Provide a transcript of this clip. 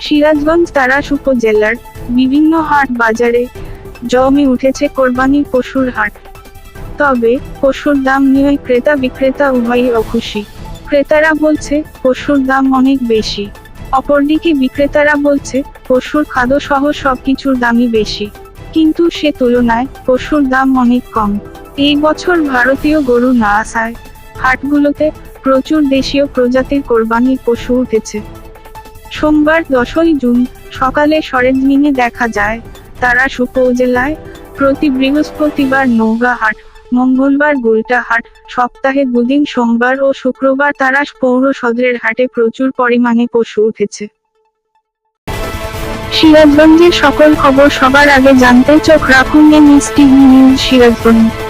সিরাজগঞ্জ তারাস উপজেলার বিভিন্ন হাট বাজারে জমে উঠেছে কোরবানির পশুর হাট। তবে পশুর দাম নিয়ে ক্রেতা বিক্রেতা উভয়ই অখুশি। ক্রেতারা বলছে, পশুর দাম অনেক বেশি। অপরদিকে বিক্রেতারা বলছে, পশুর খাদ্য সহ সবকিছুর দামই বেশি। কিন্তু সে তুলনায় পশুর দাম অনেক কম। এই বছর ভারতীয় গরু না আসায় হাটগুলোতে প্রচুর দেশীয় প্রজাতির কোরবানির পশু উঠেছে। সোমবার দশই জুন সকালে সরেজমিনে দেখা যায়, তারা উপজেলায় প্রতি বৃহস্পতিবার নৌগা হাট মঙ্গলবার গুলটা হাট সপ্তাহে দুদিন সোমবার ও শুক্রবার তারাস পৌর সদরের হাটে প্রচুর পরিমাণে পশু উঠেছে। সিরাজগঞ্জের সকল খবর সবার আগে জানতে চোখ রাখুন টিভি নিউজ সিরাজগঞ্জ।